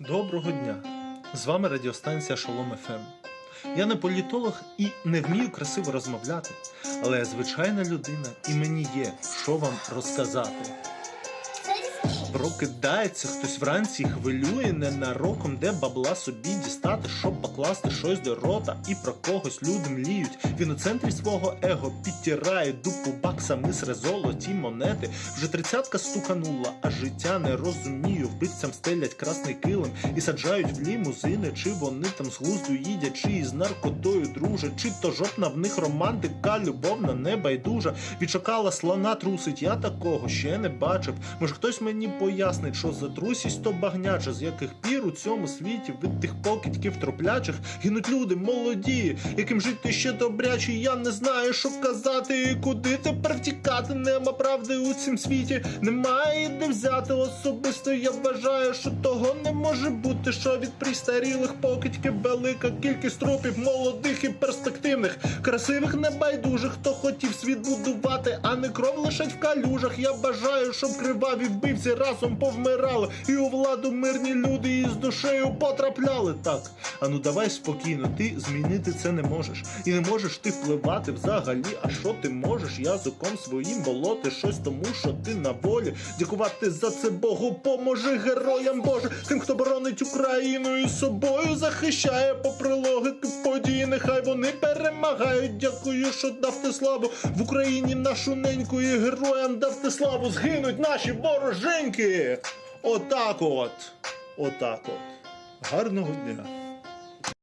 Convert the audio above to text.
Доброго дня! З вами радіостанція Шолом ФМ. Я не політолог і не вмію красиво розмовляти, але я звичайна людина і мені є що вам розказати. Прокидається хтось вранці хвилює ненароком, де бабла собі дістати, щоб покласти щось до рота, і про когось люди мліють. Він у центрі свого его підтирає дупу баксами сре золоті монети. Вже тридцятка стуканула, а життя не розумію. Вбивцям стелять красний килим і саджають в лімузини, чи вони там з глузду їдять, чи із наркотою дружать, чи то жопна в них романтика, любовна небайдужа. Відшукала слона трусить, я такого ще не бачив. Може хтось мені пояснить, що за трусість то багняча, з яких пір у цьому світі від тих покидьків троплячих гинуть люди молоді, яким жити ще добряче, я не знаю, що казати, і куди тепер втікати. Нема правди у цім світі, немає де взяти особисто. Я вважаю, що того не може бути. Що від пристарілих покидьків велика кількість трупів молодих і перспективних, красивих небайдужих, хто хотів світ будувати, а не кров лишать в калюжах. Я бажаю, щоб криваві вбивці разом повмирали, і у владу мирні люди із душею потрапляли. Так, а ну давай спокійно, ти змінити це не можеш. І не можеш ти впливати взагалі. А що ти можеш? Язиком своїм болоти щось тому, що ти на волі. Дякувати за це Богу, поможи героям Боже, тим, хто боронить Україну і собою захищає попри логіки події. Нехай вони перемагають. Дякую, що дав ти славу в Україні нашу неньку і героям дав ти славу. Згинуть наші вороженьки. Отак от. Отак от. Гарного дня.